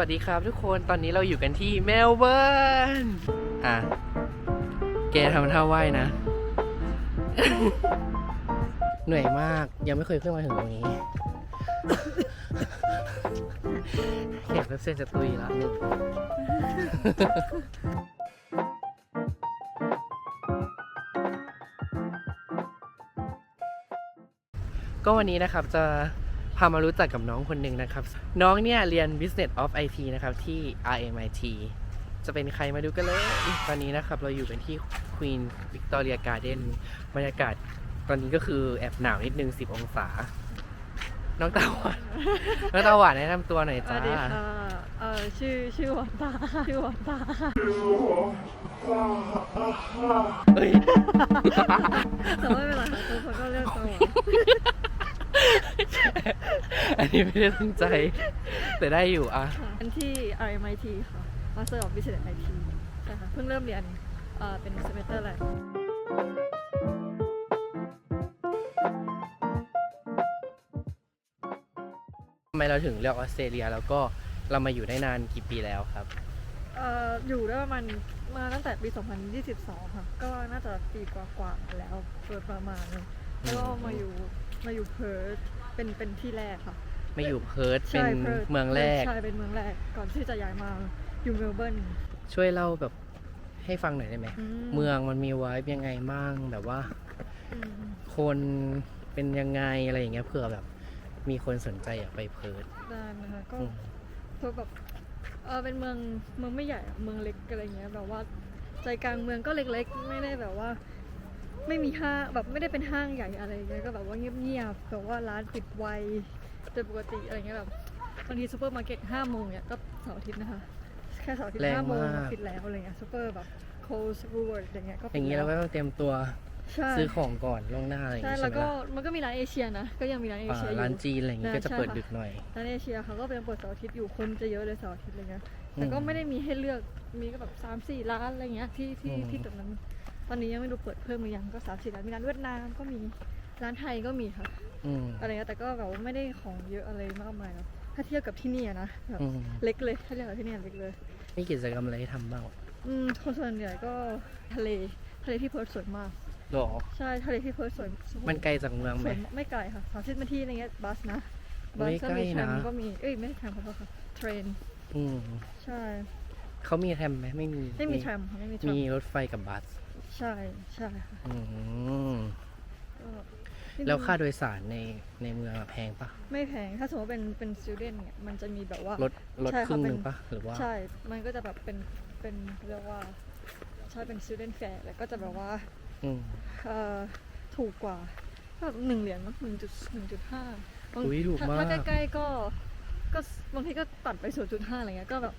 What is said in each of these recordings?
สวัสดีครับทุกคนตอนนี้เราอยู่กันที่เมลเบิร์นอะ แกทำท่าว่ายนะ เหนื่อยมากยังไม่เคยขึ้นมาถึงตรงนี้เข็มเล็บเส้นจะตุยละหนึ่งก็วันนี้นะครับจะ พามารู้จักกับน้องคนหนึ่งนะครับ น้องเนี่ยเรียน Business of IT นะครับ ที่ RMIT จะเป็นใครมาดูกันเลย ตอนนี้นะครับ เราอยู่กันที่ Queen Victoria Garden บรรยากาศตอนนี้ก็คือแอบหนาวนิดนึง 10 องศา น้องตาหวาน น้องตาหวานแนะนำตัวหน่อยสจ้าวัสดีค่ะ เอ่อชื่อชื่อหวานตาค่ะชื่อหวานตาค่ะเฮ้ย แต่ว่าไม่เป็นไรค่ะทุกคนก็เรียกตัวหวาน อันนี้ไม่ได้ตั้งใจ แต่ได้อยู่อะค่ะอันที่ RMIT ค่ะ Master of Business IT ใช่ค่ะ เพิ่งเริ่มเรียนเอ่อเป็น semester แรกทำไมเราถึงเลือกออสเตรเลียแล้วก็เรามาอยู่ได้นานกี่ปีแล้วครับ เอ่ออยู่ได้ประมาณมาตั้งแต่ปี 2022 ค่ะ ก็น่าจะปีกว่าๆแล้วโดยประมาณนึงแล้วก็มาอยู่มาอยู่เพิร์ธ เป็นเป็นที่แรกค่ะไม่อยู่เพิร์ธเป็ใช่นเพิร์ธเมืองแรก ใช่เป็นเมืองแรกก่อนที่จะย้ายมาอยู่เมลเบิร์นช่วยเล่าแบบให้ฟังหน่อยได้ไหมอืมเมืองมันมีไว้ยังไงบ้างแบบว่า อืมคนเป็นยังไงอะไรอย่างเงี้ยเผื่อแบบ มีคนสนใจอยากไปเพิร์ธได้นะคะก็อืมเพื่อแบบเออเป็นเมืองเมืองไม่ใหญ่อะเมืองเล็กอะไรเงี้ยแบบว่าใจกลางเมืองก็เล็กๆ ไม่ได้แบบว่า ไม่มีห้างแบบไม่ได้เป็นห้างใหญ่อะไรเงี้ยก็แบบว่าเงียบๆแบบว่าร้านปิดไวโดยปกติอะไรเงี้ยแบบบางทีซูเปอร์มาร์เก็ตห้าโมงเนี่ยก็เสาร์อาทิตย์นะคะ แค่เสาร์อาทิตย์แรงห้าโมงมาก ปิดแล้วอะไรเงี้ยซูเปอร์แบบโคลส์บูเวิร์ดอะไรเงี้ยก็อปิดย่างนี้เราก็แล้วต้องเตรียมตัวใช่ซื้อของก่อนล่วงหน้าอะไรอย่างใช่งี้แล้ใช่วไหมก็ล่ะมันก็มีร้านเอเชียนะก็ยังมีร้านเออ่าเชียอยู่ ร้านจีนอะไรอย่างงี้ก็จะใช่เปิดค่ะ ดึกหน่อย ร้านเอเชียเขาก็เป็นเปิดเสาร์อาทิตย์อยู่คนจะเยอะเลยเสาร์อาทิตย์อะไรเงี้ยแต่ก็อืมไม่ได้มีให้เลือกมีก็แบบสามสี่ร้านอะไรเงี้ยที่ที่อืม ที่ตรงนั้น ตอนนี้ยังไม่รู้เปิดเพิ่มหรือยังก็สามสี่ร้านมีร้านเวียดนามก็มีร้านไทยก็มีค่ะอืม อะไรเงี้ยแต่ก็แบบว่าไม่ได้ของเยอะอะไรมากมายหรอกถ้าเทียบกับที่นี่อะนะแบบอืม เล็กเลยถ้าเทียบกับที่นี่อะเล็กเลย มีกิจกรรมอะไรให้ทำบ้างอืมคนส่วนใหญ่ก็ทะเลทะเลที่เพิร์ทสวยมาก หรอ ใช่ทะเลที่เพิร์ทสวยมันไกลจากเมืองสไหม วยไม่ไกลค่ะสามสิบนาทีอะไรเงี้ยบัสนะบัสไม่ก็ใกล้มีแทรมนะ ก็มีเอ้ยไม่ใช่แทรมขอโทษค่ะเทรนอืมใช่เขามีแทรมไหมไม่มี ไม่มีแทรมค่ะไม่มีแทรมมีรถไฟกับบัส ใช่ใช่ค่ะอืมก็นิดนึงแล้วค่าโดยสารในในเมืองอะแพงปะไม่แพงถ้าสมมติว่าเป็นเป็น student เนี่ยมันจะมีแบบว่า ลดลดใช่ครึ่งหนึ่งค่ะเป็น ปะหรือว่า ใช่ มันก็จะแบบเป็นเป็นเรียกว่าใช่เป็น student fare แล้วก็จะแบบว่าอืมเอ่อถูกกว่าแบบหนึ่งเหรียญมั้งหนึ่งจุดหนึ่งจุดห้าอุ๊ยถูกมากถ้าใกล้ๆก็ก็บางทีก็ตัดไปศูนย์จุดห้าอะไรเงี้ยก็แบบ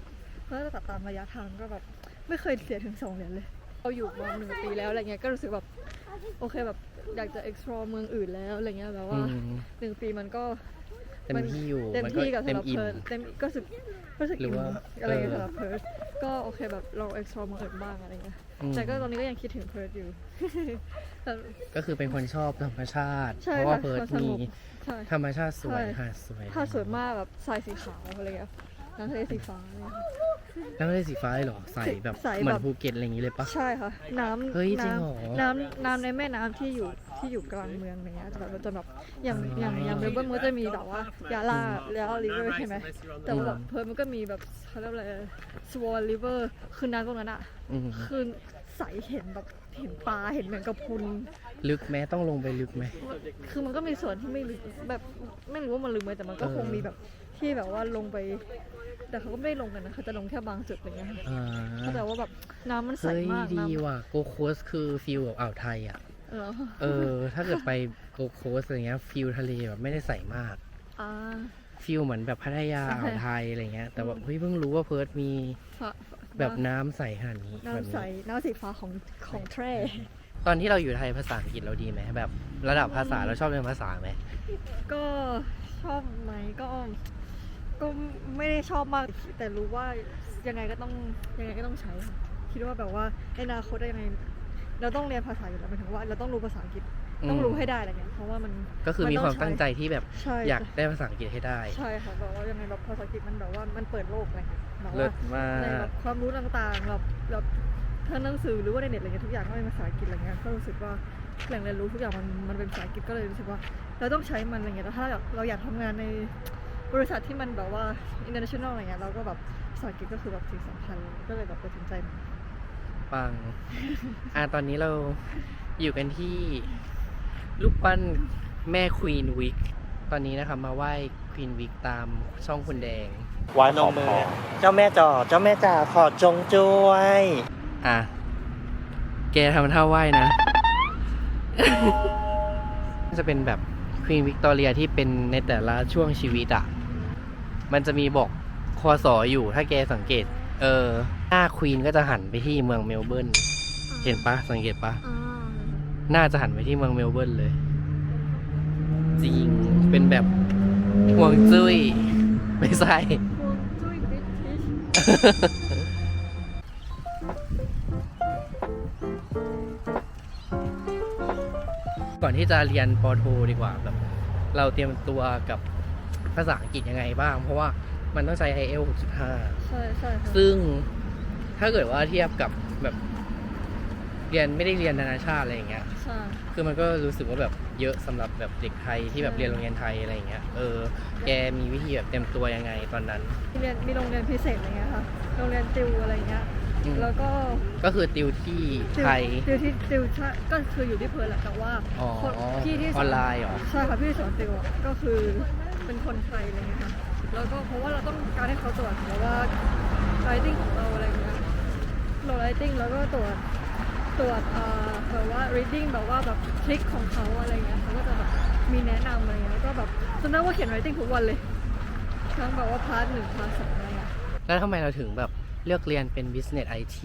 เพื่อจะตัดตามระยะทางก็แบบไม่เคยเสียถึงสองเหรียญเลย เราอยู่มาหนึ่งปีแล้วอะไรเงี้ยก็รู้สึกแบบโอเคแบบอยากจะ explore เมืองอื่นแล้วอะไรเงี้ยแบบว่าอืม หนึ่งปีมันก็เต็มที่อยู่เต็มมันก็ที่กับเต็สำมหรับอิ่ม เพิร์ดเต็มก็รู้สึกก็รู้สึกหรืออิ่มว่าอะไรเงี้ยเออสำหรับเพิร์ดก็โอเคแบบเรา explore เมืองอื่นบ้างอะไรเงี้ยอืม แต่ก็ตอนนี้ก็ยังคิดถึงเพิร์ดอยู่ แต่ก็คือเป็นคนชอบธรรมชาติ ใช่เพราะว่าค่ะเพิร์ทสมีงบใช่ ธรรมชาติสวยใช่ หาดสวย ถ้าสวยมากแบบทรายสีขาวอะไรเงี้ยน้ำทะเลสีฟ้าอะไรเลย น้ำทะเลสีฟ้าเลยเหรอ ใสแบบใสเหมือแบนบภูเก็ตอะไรอย่างนี้เลยปะ ใช่ค่ะ น้ำเฮ้ยจริงน้เหรอำน้ำน้ำในแม่น้ำที่อยู่ที่อยู่กลางเมืองอะไรเงี้ยจะแบบมันจะแบบอย่างอ๋อออย่างอย่างเมลเบิร์นมันก็จะมีแบบว่ายาลาแล้วริเวอร์ใช่ไหมแต่ว่าแบบเพิร์ทมันก็มีแบบเขาเรียกว่าอะไรสวอลริเวอร์คือน้ำตรงนั้นอะอืมคือใสเห็นแบบเห็นปลาเห็นแมงกะพรุน ลึกไหมต้องลงไปลึกไหม คือมันก็มีส่วนที่ไม่ลึกแบบไม่รู้ว่ามันลึกไหมแต่มันก็เออ คงมีแบบที่แบบว่าลงไป แต่เขาก็ไม่ได้ลงกันนะเขาจะลงแค่บางจุดอะไรเงี้ยค่ะอ่าแต่ว่าแบบน้ำมันใสเฮ้ยมากดีน้ำว่ะโกโคสคือฟิลแบบอ่าวไทยอะ เออเออ ถ้าเกิดไปโกโคสอะไรเงี้ยฟิลทะเลแบบไม่ได้ใสมากอ่า ฟิลเหมือนแบบพัทยาใช่ อ่าวไทยอะไรเงี้ย แต่ว่าเฮ้ยเพิ่งรู้ว่าเพิร์ทมีฟ้าแบบน้ำใสขนาดนี้แบบน้ำใสนี้น้ำสีฟ้าของของแทร่ตอนที่เราอยู่ไทยภาษาอังกฤษเราดีไหมแบบ ระดับภาษาเราชอบเรียนภาษาไหมก็ชอบไหมก็ ก็ไม่ได้ชอบมาก แต่รู้ว่ายังไงก็ต้องยังไงก็ต้องใช้ค่ะคิดว่าแบบว่าในอนาคตยังไง เราต้องเรียนภาษาอยู่แล้วหมายถึงว่า เราต้องรู้ภาษาอังกฤษต้องอืมรู้ให้ได้อะไรเงี้ยเพราะว่ามันก็คือมีมันคต้วาองมตั้งใจที่แบบใช่อยากได้ภาษาอังกฤษให้ได้ ใช่ค่ะแบบว่ายังไงแบบภาษาอังกฤษมันแบบว่ามันเปิดโลกอะไรเงี้ยแบบเลิว่าศมาในแบก บความรู้ต่างๆแบบแบบทั้งหนังสือหรือว่าในเน็ตอะไรเงี้ยทุกอย่างก็เป็นภาษาอังกฤษอะไรเงี้ยก็รู้สึกว่าแหล่งเรียนรู้ทุกอย่างมันมันเป็นภาษาอังกฤษก็เลยรู้สึกว่า เราต้องใช้มันอะไรเงี้ยแต่ถ้าเราเราอยากทำงานใน บริษัทที่มันแบบว่า international อะไรเงี้ยเราก็แบบภาษาอังกฤษก็คือแบบสิ่งสำคัญเลยก็เลยแบบตัดสินใจมาปัง อะตอนนี้เราอยู่กันที่รูปปั้นแม่ควีนวิก ตอนนี้นะครับมาไหว้ควีนวิกตามช่องคุณแดงวายขอพรเจ้าแม่จอเจ้าแม่จ่าขอจงช่วย อะ แกทำท่าไหว้นะ จะเป็นแบบควีนวิกตอเรียที่เป็นในแต่ละช่วงชีวิตอะ มันจะมีบอกคอสออยู่ถ้าแกสังเกต เออ หน้าควีนก็จะหันไปที่เมืองเมลเบิร์นเห็นปะสังเกตปะอ่าน่าจะหันไปที่เมืองเมลเบิร์นเลย จริงเป็นแบบห่วงจุ้ยไม่ใช่ฮวงจุ้ยบริติชก่อนที่จะเรียนปอโทดีกว่าแบบ เราเตรียมตัวกับ ภาษาอังกฤษยังไงบ้าง เพราะว่ามันต้องใช้ IELTS 6.5 ใช่ใช่ค่ะซึ่งถ้าเกิดว่าเทียบกับแบบเรียนไม่ได้เรียนนานาชาติอะไรอย่างเงี้ย ใช่ คือมันก็รู้สึกว่าแบบเยอะสำหรับแบบเด็กไทยที่แบบใช่ เรียนโรงเรียนไทยอะไรอย่างเงี้ย เออ แกมีวิธีแบบเตรียมตัวยังไงตอนนั้นมีเรียนมีโรงเรียนพิเศษอะไรเงี้ยค่ะ โรงเรียนติวอะไรเงี้ย อืมแล้วก็ก็คือติวที่ติวไทย ติวที่ติวใช่ก็คืออยู่ที่เพิร์ลแหละแต่ว่าอ๋อคนพี่ที่สออนไลน์เหรอ ใช่ค่ะพี่ที่สอนติวอะก็คือ เป็นคนไทยอะไรเงี้ยค่ะแล้วก็เพราะว่าเราต้องการให้เขาตรวจแบบว่า writing ของเราอะไรเงี้ยเรา writing แล้วก็ตรวจตรวจเอ่อแบบว่า reading แบบว่าแบบทริคของเขาอะไรเงี้ยเขาก็จะแบบมีแนะนำอะไรเงี้ยแล้วก็แบบจำได้ว่าเขียน writing ทุกวันเลยทั้งแบบว่าพาร์ทหนึ่งพาร์ทสองอะไรเงี้ยแล้วทำไมเราถึงแบบเลือกเรียนเป็น business IT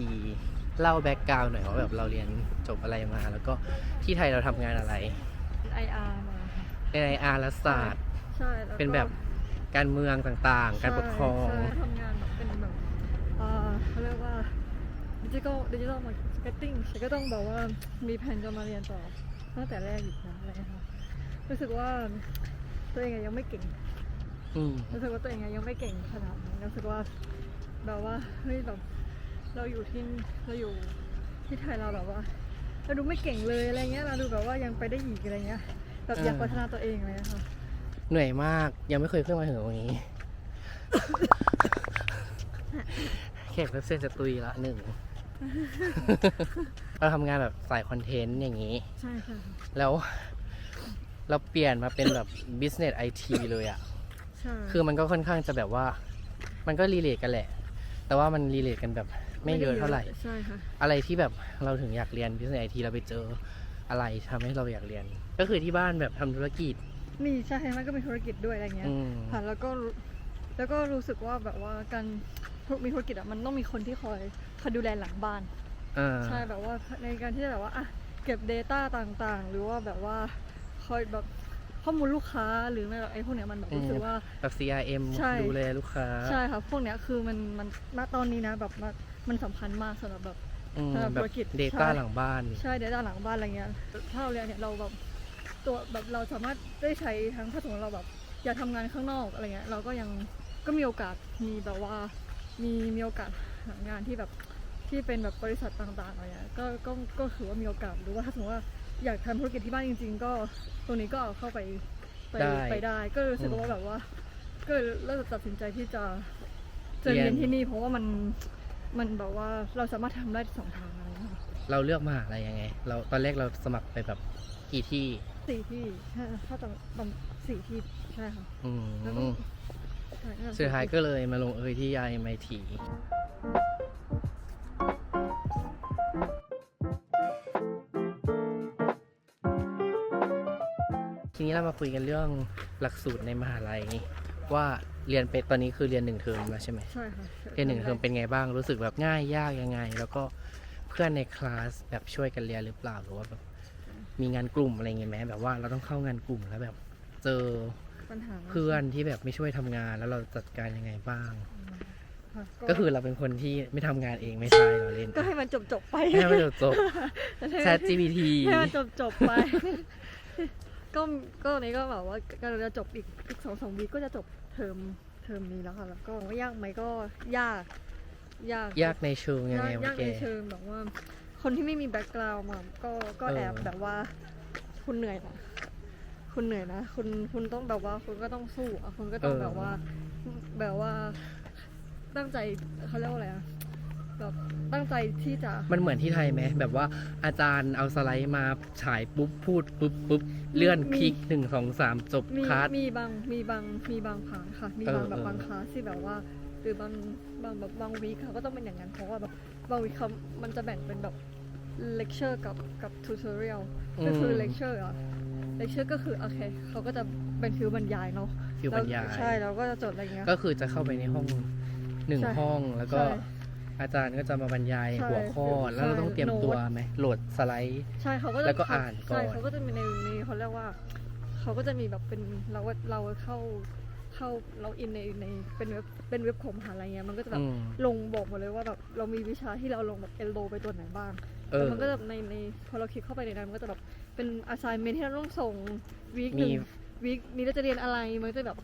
เล่าแบ็กกราวหน่อยว่าแบบเราเรียนจบอะไรมา แล้วก็ที่ไทยเราทำงานอะไร IR มาค่ะในอาร์ศาสตร์ ใช่แล้วก็เป็นแบบการเมืองต่างๆ การปกครอง ใช่ใช่ทำงานแบบเป็นแบบเอ่อเขาเรียกว่าดิจิทัลดิจิทัลมาร์เก็ตติ้งฉันก็ต้องแบบว่ามีแผนจะมาเรียนต่อตั้งแต่แรกอีกนะอะไรนะคะรู้สึกว่าตัวเองอะยังไม่เก่ง อืม รู้สึกว่าตัวเองอะยังไม่เก่งขนาดนั้นรู้สึกว่าแบบว่าเฮ้ยแบบเราอยู่ที่เราอยู่ที่ไทยเราแบบว่าเราดูไม่เก่งเลยอะไรเงี้ยเราดูแบบว่ายังไปได้อีกอะไรเงี้ยแบบอยากพัฒนาตัวเองอะไรเลยค่ะ เหนื่อยมาก ยังไม่เคยขึ้นมาถึงตรงนี้ แขกรับเชิญจะตุยละหนึ่ง เราทำงานแบบสายคอนเทนต์อย่างนี้ ใช่ค่ะ แล้วเราเปลี่ยนมาเป็นแบบ business IT เลยอะใช่คือมันก็ค่อนข้างจะแบบว่า มันก็รีเลทกันแหละ แต่ว่ามันรีเลทกันแบบไม่เยอะเท่าไหร่ ใช่ค่ะ อะไรที่แบบเราถึงอยากเรียน business IT เราไปเจออะไรทำให้เราอยากเรียน ก็คือที่บ้านแบบทำธุรกิจ มีใช่มันก็มีธุรกิจด้วยอะไรเงี้ยอืม ค่ะแล้วก็รู้แล้วก็รู้สึกว่าแบบว่าการมีธุรกิจอะมันต้องมีคนที่คอยคอยดูแลหลังบ้าน อ่า ใช่แบบว่าในการที่จะแบบว่าอะเก็บ Data ต่างๆ หรือว่าแบบว่าคอยแบบข้อมูลลูกค้าหรือไม่แบบไอ้พวกเนี้ยมันแบบรู้สึกว่า แบบ CRM ใช่ ดูแลลูกค้าใช่ค่ะพวกเนี้ยคือมันมันณตอนนี้นะแบบมันมันสำคัญมากสำหรับแบบ อืมสำหรับแบบธุรกิจ Data ใช่ หลังบ้าน ใช่เดต้าหลังบ้านอะไรเงี้ยถ้าเราเรียนเนี่ยเราแบบ ตัวแบบเราสามารถได้ใช้ทั้งถ้าสมมติเราแบบอยากทำงานข้างนอกอะไรเงี้ยเราก็ยังก็มีโอกาสมีแบบว่ามีมีโอกาสหางานที่แบบที่เป็นแบบบริษัทต่างๆอะไรเงี้ยก็ก็ก็ถือว่ามีโอกาสหรือว่าถ้าสมมติว่าอยากทำธุรกิจที่บ้านจริง ๆ ก็ตรงนี้ก็เอาเข้าไปไปได้ ไปได้ ก็รู้สึกอืมว่าแบบว่า ก็เลยเริ่มตัดสินใจที่จะจะเรียนเรียนที่นี่ เพราะว่ามันมันแบบว่าเราสามารถทำได้สองทางอะไรเงี้ย เราเลือกมหาอะไรยังไง เราตอนแรกเราสมัครไปแบบกี่ที่ สี่ที่ใช่ถ้าจำจำสี่ที่ใช่ค่ะ อืมแล้วก็ใช่น่จะสุดท้ายก็เลยมาลงเอยที่ IMIT ทีนี้เรามาคุยกันเรื่องหลักสูตรในมหาลัย ว่าเรียนไปตอนนี้คือเรียนหนึ่งเทอมแล้วใช่ไหม ใช่ค่ะเรียนหนึ่งเทอมเป็นไงบ้างรู้สึกแบบง่ายยากยังไง แล้วก็เพื่อนในคลาสแบบช่วยกันเรียนหรือเปล่าหรือว่าแบบ มีงานกลุ่มอะไรเงี้ยไหมแบบว่าเราต้องเข้างานกลุ่มแล้วแบบเจอปัญหาเพื่อนที่แบบไม่ช่วยทำงานแล้วเราจัดการยังไงบ้าง ค่ะก็คือเราเป็นคนที่ไม่ทำงานเองไม่ใช่เราเล่นก็ให้มันจบจบๆไปให้มันจบจบ Chat GPT ให้มันจบจบๆไป ก็ก็ตอนนี้ก็แบบว่าก็จะจบอีกอีกสองสามวีก็จะจบเทอมเทอมนี้แล้วค่ะ แล้วก็ว่ายากไหมก็ยาก ยากยากในเชิงยังไงยากวะยากแกในเชิงแบบว่า คนที่ไม่มีแบ็กกราวด์มาก็ก็เออแอบแบบว่า คุณเหนื่อยนะคุณเหนื่อยนะคุณคุณต้องแบบว่าคุณก็ต้องสู้อะคุณก็ต้องแบบว่า แบบว่า ตั้งใจเขาเรียกว่าอะไรอะแบบตั้งใจที่จะ มันเหมือนที่ไทยไหมแบบว่าอาจารย์เอาสไลด์มาฉายปุ๊บพูดปุ๊บปุ๊บเลื่อนมี คลิกหนึ่งสองสามจบมีคลาสมีบางมีบางมีบางพาร์ทค่ะ มีบางเออแบบเออ บางคลาสที่แบบว่าหรือบางบางแบบบางวีคเขาก็ต้องเป็นอย่างนั้นเพราะว่าแบบบางวีคเขามันจะแบ่งเป็นแบบ เลคเชอร์กับกับทูตอเรียลก็คือเลคเชอร์อะเลคเชอร์ก็คือโอเคเขาก็จะเป็นฟิวบรรยายเนาะฟิวบรรยายแล้วใช่เราก็จะจดอะไรเงี้ยก็คือจะเข้าไปในห้องหนึ่งใช่ห้องแล้วก็ใช่อาจารย์ก็จะมาบรรยายใช่หัวข้อใช่แล้วเราต้องเตรียมโน้ตตัวไหมโหลดสไลด์ใช่เขาก็จะแล้วก็ทำอ่านก่อนใช่เขาก็จะมีในในเขาเรียกว่าเขาก็จะมีแบบเป็นเราเราเข้าเข้าเราอินในในเป็นเว็บเป็นเว็บของมหาลัยเงี้ยมันก็จะแบบอืมลงบอกหมดเลยว่าแบบเรามีวิชาที่เราลงแบบเอลโลไปตัวไหนบ้างเอ แต่อมันก็จะในในพอเราคลิกเข้าไปในนั้นมันก็จะแบบเป็น assignment ที่เราต้องส่งวีคหนึ่งมีวีคนี้เราจะเรียนอะไรมันก็จะแบบ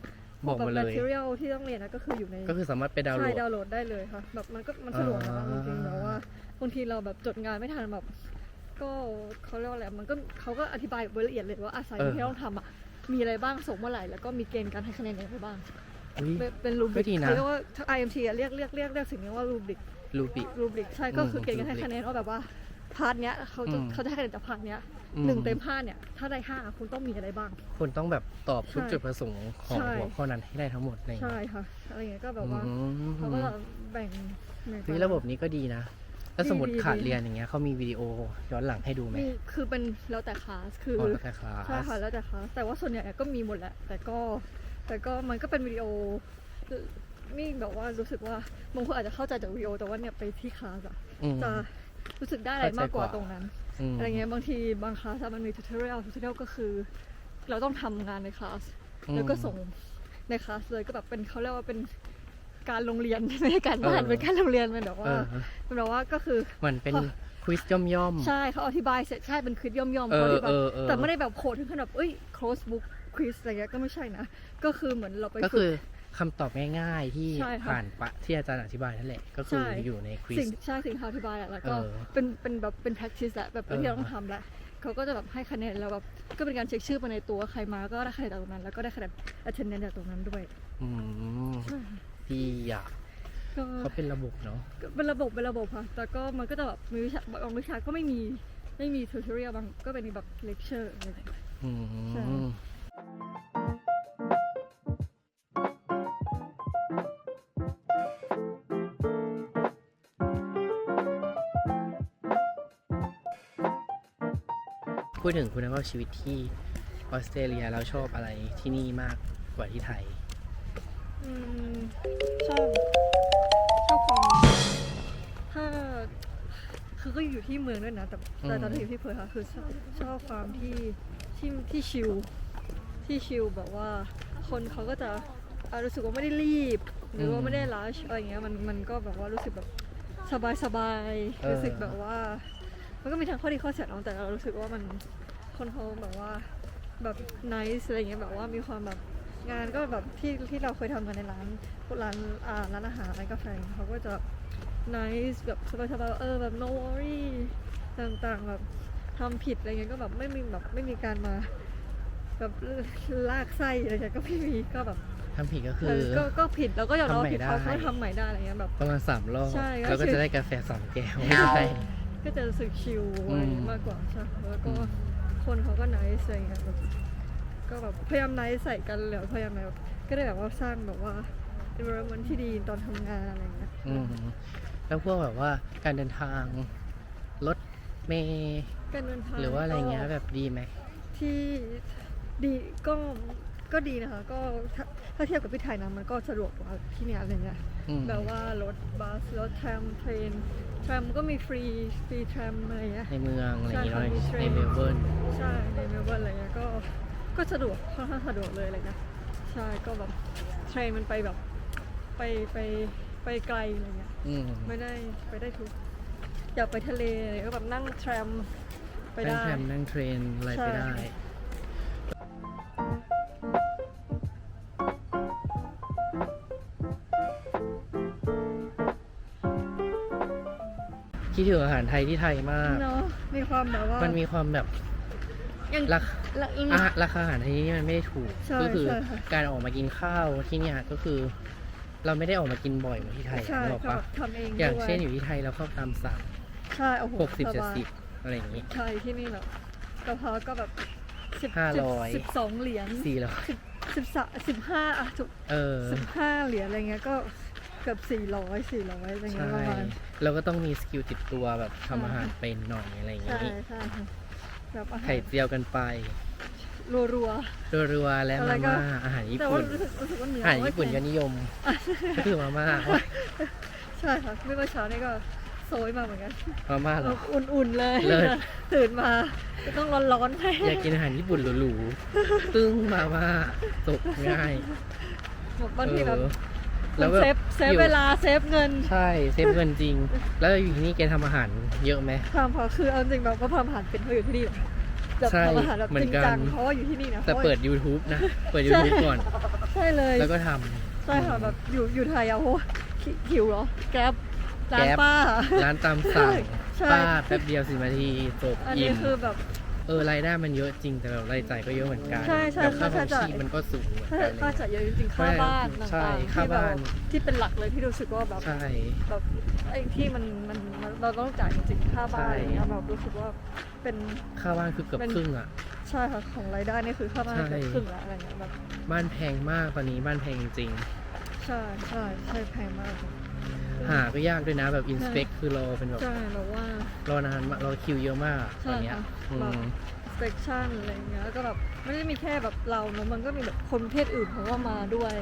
บอกแบบ มาเลย material ที่ต้องเรียนนะก็คืออยู่ในก็คือสามารถไปดาวน์โหลใช่ด ดาวน์โหลดได้เลยค่ะแบบมันก็มันสะดวกนะอ่า จริงๆแบบว่าบางทีเราแบบจดงานไม่ทันแบบ ก็เขาเรียกว่าอะไรมันก็เขาก็อธิบายแบบละเอียดเลยว่า assignment ที่ต้องทำอะมีอะไรบ้างส่งเมื่อไหร่แล้วก็มีเกณฑ์การให้คะแนนอย่างไรบ้าง อุ๊ย เป็นเป็นรูบก็ริกดีนะ เขาเรียกว่า IMT อะเรียกเรียกเรียกเรียกสิ่งนี้ว่ารูบริก รูบิรูบริกใช่ก็คือมเกณฑ์การให้ rubric คะแนนว่าแบบว่า พาร์ทเนี้ยเขาจะอืมเขาจะให้คะแนนจากพาร์ทเนี้ยอืม หนึ่งเต็มห้าเนี่ย ถ้าได้ห้าคุณต้องมีอะไรบ้าง คุณต้องแบบตอบทุกใช่จุดประสงค์ของใช่ หัวข้อนั้นให้ได้ทั้งหมดเลยใช่ค่ะอะไรเงี้ยก็แบบว่าอืมเขาก็จะแบ่งแบ่ง เฮ้ยระบบนี้ก็ดีนะถ้าสมมติดีดี ขาดดีเรียนอย่างเงี้ยเขามีวิดีโอย้อนหลังให้ดูไหมมีคือเป็นแล้วแต่คลาสคืออ๋อแล้วแต่คลาส ใช่ค่ะแล้วแต่คลาสแต่ว่าส่วนใหญ่ก็มีหมดแหละ แต่ก็แต่ก็มันก็เป็นวิดีโอนี่แบบว่ารู้สึกว่าบางคนอาจจะเข้าใจจากวิดีโอแต่ว่าเนี่ยไปที่คลาสอะอืม จะ รู้สึกได้อะไรมากกว่าเข้าใจกว่าตรงนั้นมอะไรเงี้ยบางทีบางคลาสอะมันมีทูตอเรียลทูตอเรียลก็คือ เราต้องทำงานในคลาสแล้วก็ส่งในคลาสเลยก็แบบเป็นเขาเรียกว่าเป็นการโรงเรียนไม่ใช่การบ้านเออเป็นการโรงเรียนมันแบบเอว่าอเป็นแบบว่าก็คือเหมือนเป็นควิสย่อมย่อมๆใช่เขาอธิบายเสร็จใช่เป็นคลิปย่อมๆเออเขาอธิบายเออเออแต่ไม่ได้แบบโคดถึงขนาดแบบเอ้ย close book quiz อะไรเงี้ยก็ไม่ใช่นะ ก็คือเหมือนเราไปก็ฝึคือก คำตอบง่ายๆที่ใช่ค่ะผ่านปะที่อาจารย์อธิบายนั่นแหละ ก็คือใช่ อยู่ในควิสิ่ส งใช่สิ่งที่เขาอธิบายอะแล้วก็เออเป็นเป็นแบบเป็น practice แหละแบบเออที่เราต้องทำแหละเขาก็จะแบบให้คะแนนแล้วแบบก็เป็นการเช็คชื่อไปในตัวใครมาก็ได้คะแนนจากตรงนั้น แล้วก็ได้คะแนน attendance จากตรงนั้นด้วยอืมดีอะก็เขาเป็นระบบเนาะ ก็เป็นระบบเป็นระบบค่ะแต่ก็มันก็จะแบบมีวิชาบางวิชาก็ไม่มีไม่มี tutorial บางก็เป็นแบบ lecture อะไรอย่างเงี้ย อืใช่ม พูดถึงคุณภาพชีวิตที่ออสเตรเลียแล้วชอบอะไรที่นี่มากกว่าที่ไทย อืมชอบชอบความถ้าคือก็อยู่ที่เมืองด้วยนะแต่แต่ตอนที่อยู่ที่เพิร์ทค่ะคือชอบชอบความที่ที่ที่ชิลที่ชิลแบบว่า คนเขาก็จะอะรู้สึกว่าไม่ได้รีบ หรือว่าไม่ได้รัชอะไรเงี้ยมันมันก็แบบว่ารู้สึกแบบสบายสบายๆเออรู้สึกแบบว่า มันก็มีทั้งข้อดีข้อเสียเนาะแต่เรารู้สึกว่ามันคนเขาแบบว่าแบบนิสอะไรเงี้ยแบบว่ามีความแบบงานก็แบบที่ที่เราเคยทำกันในร้านร้านอ่าร้านอาหารร้านกาแฟเขาก็จะนิสแบบสบายๆเออแบบ no worry ต่างๆแบบทำผิดอะไรเงี้ยก็แบบไม่มีแบบไม่มีการมาแบบลากไส้อะไรเงี้ยก็ไม่มีก็แบบทำผิดก็คือเออก็ก็ผิดแล้วก็ยอมรับว่าผิดทำใหม่เขาได้เขาทำใหม่ได้อะไรเงี้ยแบบประมาณสามรอบใช่ก็แล้วก็คือจะได้กาแฟสองแก้วไม่ใช่ ก็จะรู้สึกชิลอือะไรมมากกว่าใช่ค่ะแล้วก็อืมคนเขาก็ไนท์อะไรเงี้ยแบบก็แบบพยายามไนท์ใส่กันแล้วพยายามแบบก็ได้แบบว่าสร้างแบบว่า environment ที่ดีตอนทำงานอะไรเงี้ย อืมแล้วพวกแบบว่าการเดินทางรถเมล์การเดินทางหรือว่าอะไรเงี้ยก็แบบดีไหม ที่ดีก็ก็ดีนะคะ ก็ถ้า ถ้าเทียบกับที่ไทยนะมันก็สะดวกกว่าที่เนี่ยอะไรเงี้ยอืมแบบว่ารถบัสรถแทรมเทรนแทรมก็มีฟรีฟรีแทรมอะไรเงี้ยในเมืองอะไรอย่างเงี้ยใช่ค่ะมีเทรนในเมลเบิร์นใช่ในเมลเบิร์นอะไรเงี้ยก็ก็สะดวกค่อนข้างสะดวกเลยอะไรเงี้ยใช่ก็แบบเทรนมันไปแบบไปไปไปไกลอะไรเงี้ยอืมไม่ได้ไปได้ทุกอยากไปทะเลก็แบบนั่งแทรมไปนั่งได้แทรมนั่งเทรนอะไรใช่ไปได้ คิดถึงอาหารไทยที่ไทยมาก เนาะมีความแบบว่า มันมีความแบบยังราคละอาหารราคาอาหารไทยที่นี่มันไม่ได้ถูก ใช่ก็คือใช่ค่ะ การออกมากินข้าวที่เนี่ยก็คือ เราไม่ได้ออกมากินบ่อยเหมือนที่ไทยใช่นึกออกก็ปะแบบทำเองอย่างด้วยเช่นอยู่ที่ไทยเราเข้าตามสั่งใช่โอ้โหหกสิบสเจ็ดบายสิบอะไรอย่างนี้ ใช่ที่นี่แบบกะเพราก็แบบสิบห้าร้อย สิบสองเหรียญสี่ร้อยสิบสิบสามสิบห้าอะถูกเออ สิบห้าเหรียญอะไรเงี้ยก็เกือบสี่ร้อยสี่ร้อยอะไรเงี้ใช่ยประมาณเราก็ต้องมีสกิลติดตัวแบบทำอาหารเป็นหน่อยอะไรอย่างใช่นี้ใช่ค่ะแบบอาหาไข่รเจียวกันไปรัว รัวๆและอะไรมาก็ ม่าอาหารๆญี่แต่ว่าปุ่นรู้สึกรู้สึกว่าเนื้ออาหารไม่ญี่ปุ่นแพก็งนิยมก็คือมาม่าใช่ค่ะเมื่อเช้านี่ก็โซยมาเหมือนกันมาม่าเหรอ อุ่นๆเลยเลิศ ตื่นมาก็ต้องร้อนๆให้อยากกินอาหารญี่ปุ่นหรูๆตึ้งมาม่าจบง่ายแบบบางทีแบบเออมั แล้วนแบบเซฟเซฟอยู่เวลาเซฟเงิน ใช่เซฟเงินจริง แล้วอยู่ที่นี่แกทำอาหารเยอะไหมทำพอคือเอาจริงแบบก็ทำอาหารเป็นเพราะอยู่ที่นี่แหละแบบใช่ทำอาหารแบบเหมืจอนริงกันจังเพราะว่าอยู่ที่นี่นะแต่พราะว่าเปิด YouTube นะ เปิด YouTube ก่อน ใช่เลยแล้วก็ทำใช่ค่ะแบบอยู่อยู่ไทยอะโหหิหิวเหรอแก๊บร้านแก๊ปป้าร้านตามสั่งใช่ป้าแป๊บเดียวสินาทีจบอันอิ่นี้มคือแบบเออรายได้มันเยอะจริงแต่แบบรายจ่ายก็เยอะเหมือนกันใช่ใช่แล้วค่าค่าขใช้องจ่ายชีพมันก็สูงเหมือนค่ากันอะไรค่าเงี้ยจ่ายเยอะจริงๆค่าใช่บ้านใช่ต่างๆค่าที่แบบบ้านที่เป็นหลักเลยที่รู้สึกว่าแบบใช่ แบบไอ้ที่มันมันมันเราต้องจ่ายจริงๆค่าบ้านใช่ อะไรเงี้ยแบบรู้สึกว่าเป็นค่าบ้านคือเกือบเป็นครึ่งอะ ใช่ค่ะของรายได้นี่คือค่าบ้านใช่ เกือบครึ่งแล้วอะไรเงี้ยแบบบ้านแพงมากตอนนี้บ้านแพงจริงใช่ใช่ใช่แพงมากค่ะ หาก็ยากด้วยนะแบบอินสเปกคือรอเป็นแบบใช่แบบว่ารอนานมากรอคิวเยอะมากตใช่อนเนี้ยค่ะอืแบบม inspection อะไรเงี้ยแล้วก็แบบไม่ได้มีแค่แบบเราเนอะมันก็มีแบบคนประเภทอื่นเขาก็มาด้วย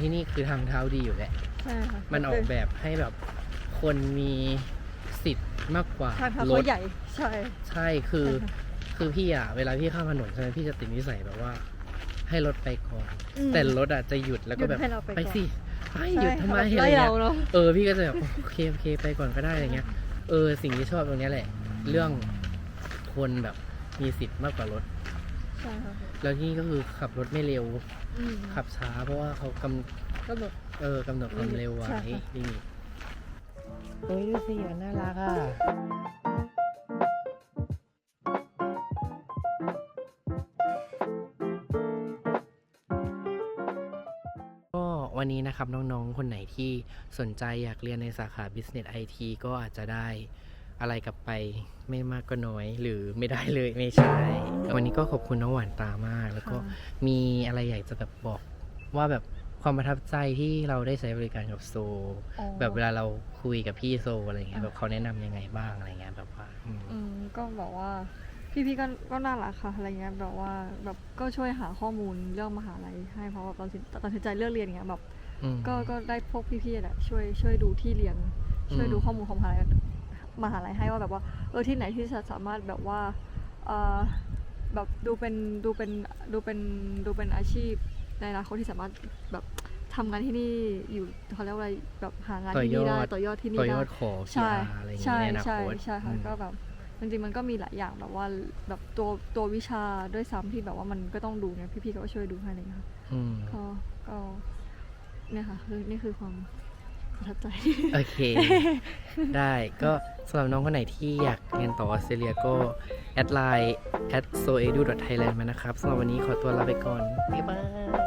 ที่นี่คือทางเท้าดีอยู่แหละ ใช่ค่ะมันออกแบบให้แบบคนมีสิทธิ์มากกว่าทางเท้ารถเขาใหญ่ใช่ ใช่คือใช่ค่ะคือพี่อะ เวลาพี่ข้ามถนนใช่ไหมพี่จะติดนิสัยแบบว่า ให้รถไปก่อน อืม แต่รถอะจะหยุดแล้วก็แบบหยุดให้เราไปก่อน ไปสิไปใช่หยุดทำไมค่ะอะไรไล่เงี้เรายเนาะ เออพี่ก็จะแบบโอเคโอเคไปก่อนก็ได้อะไรเงี้ยเออสิ่งที่ชอบตรงเนี้ยแหละ เรื่องคนแบบมีสิทธิ์มากกว่ารถ ใช่ค่ะแล้วที่นี่ก็คือขับรถไม่เร็ว อืมขับช้าเพราะว่าเขากำก็แบบเออ กำหนดความเร็วไว้ใช่ค่ะลิมิตโอ้ยดูสิมันน่ารักอะ วันนี้นะครับน้องๆ คนไหนที่สนใจอยากเรียนในสาขา Business IT ก็อาจจะได้อะไรกลับไปไม่มากก็น้อยหรือไม่ได้เลยไม่ใช่ วันนี้ก็ขอบคุณน้องหวานตามาก แล้วก็ค่ะมีอะไรอยากจะแบบบอกว่าแบบความประทับใจที่เราได้ใช้บริการกับโซอ๋อแบบเวลาเราคุยกับพี่โซอะไรเงี้ยอะแบบเขาแนะนำยังไงบ้างอะไรเงี้ยแบบว่า อืมอืมก็บอกว่า พี่ๆก็ก็น่ารักค่ะอะไรเงี้ยแบบว่าแบบก็ช่วยหาข้อมูลเรื่องมหาลัยให้เพราะว่าตอนสินตัดสินใจเลือกเรียนอย่างเงี้ยแบบอืม ก็ก็ได้พวกพี่ๆแหละช่วยช่วยดูที่เรียน ช่วยอืมดูข้อมูลของมหาลัยมหาลัยให้ว่าแบบว่าเออที่ไหนที่จะสามารถแบบว่าเออแบบดูเป็นดูเป็นดูเป็นดูเป็นอาชีพในอนาคตที่สามารถแบบทำงานที่นี่อยู่เขาเรียกว่าอะไรแบบหางานที่นี่ได้ต่อยอดที่นี่ต่อยได้ อดขอใช่ PR อะไรอย่างใช่เงี้ยในอนาใช่คตใช่ค่ะอืม ก็แบบ จริงๆมันก็มีหลายอย่างแบบว่าแบบตัวตัววิชาด้วยซ้ำที่แบบว่ามันก็ต้องดูเนี่ยพี่ๆก็ช่วยดูให้เลยค่ะอืมก็ก็เนี่ยค่ะคือนี่คือความประทับใจ โอเค ได้ก็สำหรับน้องคนไหนที่อยากเรียนต่อออสเตรเลียก็ แอดไลน์ at soedu thailand มานะครับสำหรับวันนี้ขอตัวลาไปก่อน บ๊ายบาย